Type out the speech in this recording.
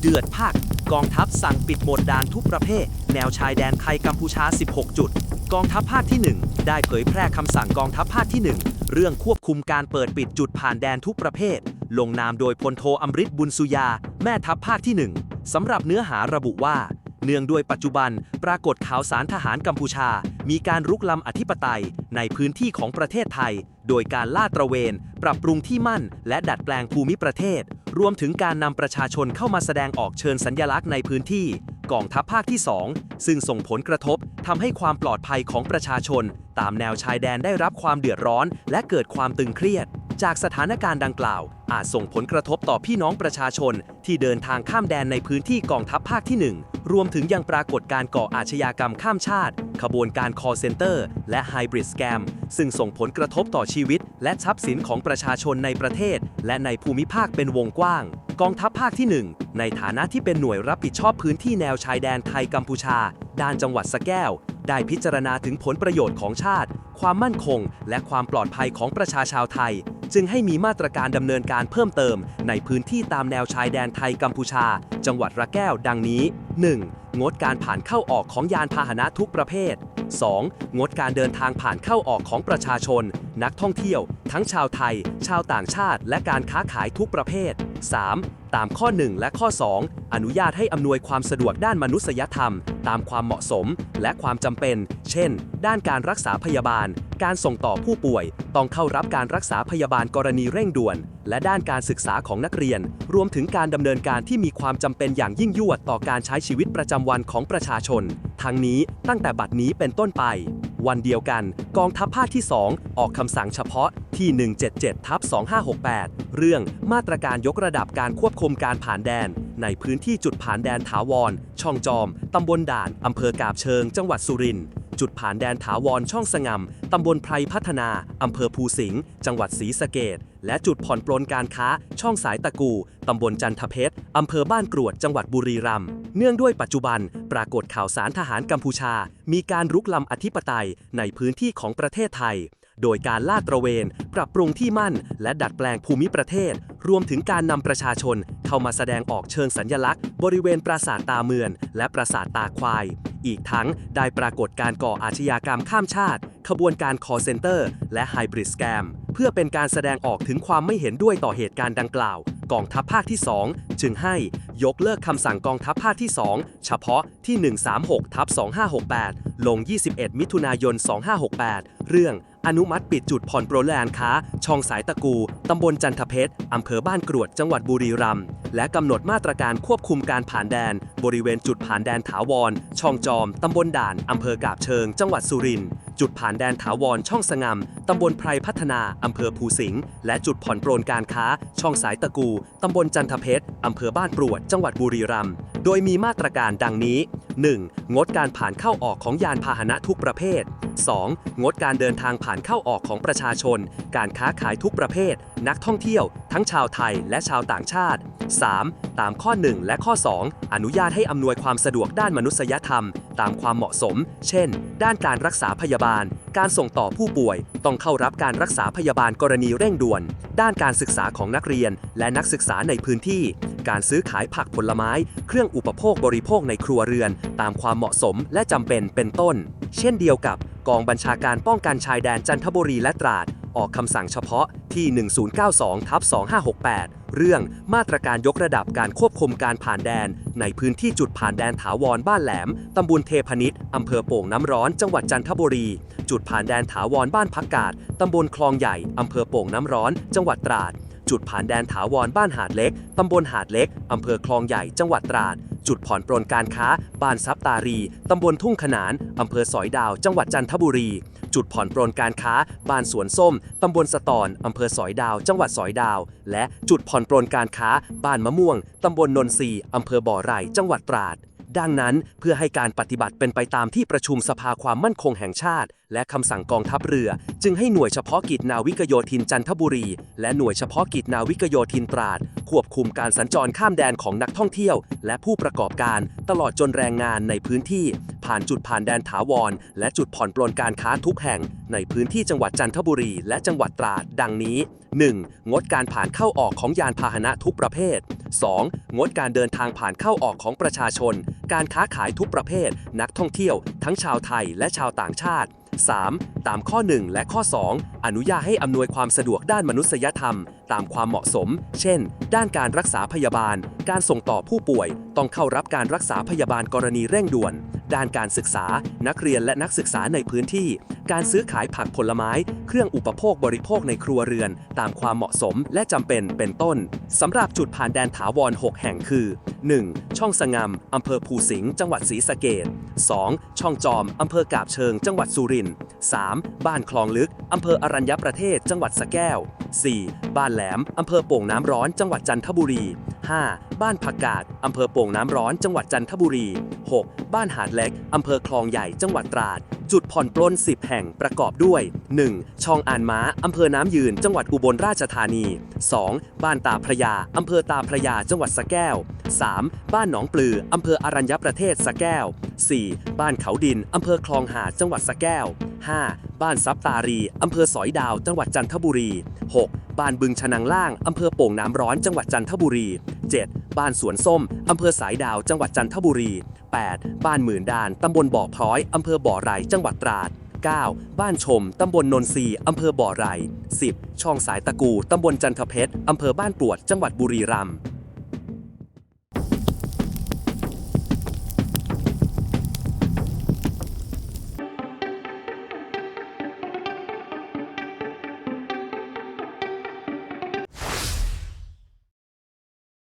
เดือดภาค กองทัพสั่งปิดหมดด่านทุกประเภท แนวชายแดนไทยกัมพูชา 16 จุด กองทัพภาคที่ 1 ได้เผยแพร่คำสั่งกองทัพภาคที่ 1 เรื่องควบคุมการเปิดปิดจุดผ่านแดนทุกประเภท ลงนามโดยพลโทอมริตบุญสุยา แม่ทัพภาคที่ 1สำหรับเนื้อหาระบุว่า เนื่องด้วยปัจจุบันปรากฏข่าวสารทหารกัมพูชา มีการรุกล้ำอธิปไตยในพื้นที่ของประเทศไทย โดยการล่าตระเวน ปรับปรุงที่มั่น และดัดแปลงภูมิประเทศ รวมถึงการนำประชาชนเข้ามาแสดงออกเชิญสัญญลักษณ์ในพื้นที่ กองทัพภาคที่ 2 ซึ่งส่งผลกระทบทำให้ความปลอดภัยของประชาชน ตามแนวชายแดนได้รับความเดือดร้อน และเกิดความตึงเครียด จากสถานการณ์ดังกล่าว อาจส่งผลกระทบต่อพี่น้องประชาชน ที่เดินทางข้ามแดนในพื้นที่กองทัพภาคที่ 1 รวมถึงยังปรากฏการก่ออาชญากรรมข้ามชาติ ขบวนการ call center และไฮบริดสแกมซึ่งส่งผลกระทบต่อชีวิต และทรัพย์สินของประชาชนในประเทศ และในภูมิภาคเป็นวงกว้างกองทัพภาคที่ 1 ในฐานะที่เป็นหน่วยรับผิดชอบพื้นที่แนวชายแดนไทยกัมพูชา ด้านจังหวัดสะแก้ว ได้พิจารณาถึงผลประโยชน์ของชาติ ความมั่นคง และความปลอดภัยของประชาชาวไทย จึงให้มีมาตรการดำเนินการเพิ่มเติม ในพื้นที่ตามแนวชายแดนไทยกัมพูชา จังหวัดระแก้วดังนี้ 1. งดการผ่านเข้าออกของยานพาหนะทุกประเภท 2. งดการเดินทางผ่านเข้าออกของประชาชน นักท่องเที่ยว ทั้งชาวไทย ชาวต่างชาติ และการค้าขายทุกประเภท 3. ตามข้อ 1 และข้อ 2 อนุญาตให้อำนวยความสะดวกด้านมนุษยธรรม ตามความเหมาะสมและความจำเป็น เช่น ด้านการรักษาพยาบาล การส่งต่อผู้ป่วย ต้องเข้ารับการรักษาพยาบาลกรณีเร่งด่วน และด้านการศึกษาของนักเรียน รวมถึงการดำเนินการที่มีความจำเป็นอย่างยิ่งยวดต่อการใช้ชีวิตประจำวันของประชาชน ทั้งนี้ตั้งแต่บัดนี้เป็นต้นไป วันเดียวกันกองทัพภาคที่ 2 ออกคำสั่งเฉพาะที่ 177ทับ2568 เรื่องมาตรการยกระดับการควบคุมการผ่านแดน ในพื้นที่จุดผ่านแดนถาวร ช่องจอม ตำบลด่าน อำเภอกาบเชิง จังหวัดสุรินทร์ จุดผ่านแดนถาวรช่องสงำมตำบลไพรพัฒนา อำเภอภูสิงห์ จังหวัดศรีสะเกดและจุดผ่อนปลนการค้า ช่องสายตะกู ตำบลจันทเพชร อำเภอบ้านกรวด จังหวัดบุรีรัมย์ เนื่องด้วยปัจจุบัน ปรากฏข่าวสารทหารกัมพูชา มีการรุกล้ำอธิปไตยในพื้นที่ของประเทศไทย โดยการลาดตระเวน ปรับปรุงที่มั่น และดัดแปลงภูมิประเทศ รวมถึงการนำประชาชน เข้ามาแสดงออกเชิงสัญญลักษณ์ บริเวณปราสาทตาเมือน และปราสาทตาควาย อีกทั้งได้ปรากฏการก่ออาชญากรรมข้ามชาติ ขบวนการคอเซนเตอร์ และไฮบริดสแกม เพื่อเป็นการแสดงออกถึงความไม่เห็นด้วยต่อเหตุการณ์ดังกล่าว กองทัพภาคที่ 2 จึงให้ยกเลิกคำสั่งกองทัพภาคที่ 2 เฉพาะที่ 136ทับ2568 ลง 21 มิถุนายน 2568 เรื่อง อนุมัติปิดจุดผ่อนโปรแลนค้า ช่องสายตะกู ตำบลจันทเพชร อำเภอบ้านกรวด จังหวัดบุรีรัมย์ และกำหนดมาตรการควบคุมการผ่านแดน บริเวณจุดผ่านแดนถาวร ช่องจอม ตำบลด่าน อำเภอกาบเชิง จังหวัดสุรินทร์ จุดผ่านแดนถาวรช่องสงำมตำบลไพรพัฒนาอำเภอภูสิงห์และจุดผ่อนปรนการค้า ช่องสายตะกู ตำบลจันทเพชรอำเภอบ้านกรวด จังหวัดบุรีรัมย์โดยมีมาตรการดังนี้ 1. งดการผ่านเข้าออกของยานพาหนะทุกประเภท 2. งดการเดินทางผ่านเข้าออกของประชาชน การค้าขายทุกประเภท นักท่องเที่ยว ทั้งชาวไทยและชาวต่างชาติ 3. ตามข้อ 1 และข้อ 2 อนุญาตให้อำนวยความสะดวกด้านมนุษยธรรม ตามความเหมาะสม เช่น ด้านการรักษาพยาบาล การส่งต่อผู้ป่วย ต้องเข้ารับการรักษาพยาบาลกรณีเร่งด่วน ด้านการศึกษาของนักเรียน และนักศึกษาในพื้นที่ การซื้อขายผักผลไม้ เครื่องอุปโภคบริโภคในครัวเรือน ตามความเหมาะสมและจำเป็นเป็นต้น เช่นเดียวกับ กองบัญชาการป้องกันชายแดนจันทบุรีและตราด ออกคำสั่งเฉพาะที่ 1092ทับ2568 เรื่องมาตรการยกระดับการควบคุมการผ่านแดน ในพื้นที่จุดผ่านแดนถาวรบ้านแหลม ตำบลเทพนิษฐ์อำเภอโป่งน้ำร้อน จังหวัดจันทบุรี จุดผ่านแดนถาวรบ้านพักกาด ตำบลคลองใหญ่ อำเภอโป่งน้ำร้อน จังหวัดตราด จุดผ่านแดนถาวรบ้านหาดเล็ก ตำบลหาดเล็ก อำเภอคลองใหญ่ จังหวัดตราด จุดผ่อนปรนการค้า บ้านซับตารี ตำบลทุ่งขนาน อำเภอสอยดาว จังหวัดจันทบุรี จุดผ่อนปรนการค้า บ้านสวนส้ม ตำบลสะตอน อำเภอสอยดาว จังหวัดสอยดาว และจุดผ่อนปรนการค้า บ้านมะม่วง ตำบลนนทรีอำเภอบ่อไร่ จังหวัดตราดดังนั้นเพื่อให้การปฏิบัติเป็นไปตามที่ประชุมสภาความมั่นคงแห่งชาติ และคำสั่งกองทัพเรือ จึงให้หน่วยเฉพาะกิจนาวิกโยธินจันทบุรี และหน่วยเฉพาะกิจนาวิกโยธินตราด ควบคุมการสัญจรข้ามแดนของนักท่องเที่ยว และผู้ประกอบการ ตลอดจนแรงงานในพื้นที่ ผ่านจุดผ่านแดนถาวร และจุดผ่อนปลนการค้าทุกแห่ง ในพื้นที่จังหวัดจันทบุรี และจังหวัดตราด ดังนี้ 1. งดการผ่านเข้าออกของยานพาหนะทุกประเภท 2. งดการเดินทางผ่านเข้าออกของประชาชน การค้าขายทุกประเภท นักท่องเที่ยว ทั้งชาวไทยและชาวต่างชาติ 3. ตามข้อ 1 และข้อ 2 อนุญาตให้อำนวยความสะดวกด้านมนุษยธรรม ตามความเหมาะสม เช่น ด้านการรักษาพยาบาล การส่งต่อผู้ป่วย ต้องเข้ารับการรักษาพยาบาลกรณีเร่งด่วน ด้านการศึกษา นักเรียนและนักศึกษาในพื้นที่ การซื้อขายผักผลไม้ เครื่องอุปโภคบริโภคในครัวเรือน ตามความเหมาะสมและจำเป็นเป็นต้นสำหรับจุดผ่านแดนถาวร 6 แห่งคือ 1. ช่องสงามอำเภอภูสิงห์จังหวัดศรีสะเกษ 2. ช่องจอมอำเภอกาบเชิง จังหวัดสุรินทร์ 3. บ้านคลองลึกอำเภออรัญญประเทศ จังหวัดสะแก้ว 4. บ้านแหลม อำเภอโป่งน้ำร้อน จังหวัดจันทบุรี 5. บ้านผักกาดอำเภอโป่งน้ำร้อนจังหวัดจันทบุรี 6. บ้านหาดเล็กอำเภอคลองใหญ่จังหวัดตราด จุดผ่อนปลน10 แห่งประกอบด้วย 1. ช่องอ่านม้าอำเภอน้ำยืน จังหวัดอุบลราชธานี 2. บ้านตาพระยาอำเภอตาพระยาจังหวัดสะแก้ว 3. บ้านหนองปลืออำเภออรัญญประเทศสะแก้ว 4. บ้านเขาดินอำเภอคลองหาดจังหวัดสะแก้ว 5. บ้านซับตารีอำเภอสอยดาว จังหวัดจันทบุรี 6. บ้านบึงชนังล่าง อำเภอโป่งน้ำร้อน จังหวัดจันทบุรี 7. บ้านสวนส้ม อำเภอสายดาว จังหวัดจันทบุรี 8. บ้านหมื่นดาน ตำบลบ่อพร้อย อำเภอบ่อไรจังหวัดตราด 9. บ้านชม ตำบลนนทรีอำเภอบ่อไร 10. ช่องสายตะกู ตำบลจันทเพชร อำเภอบ้านปวด จังหวัดบุรีรัมย์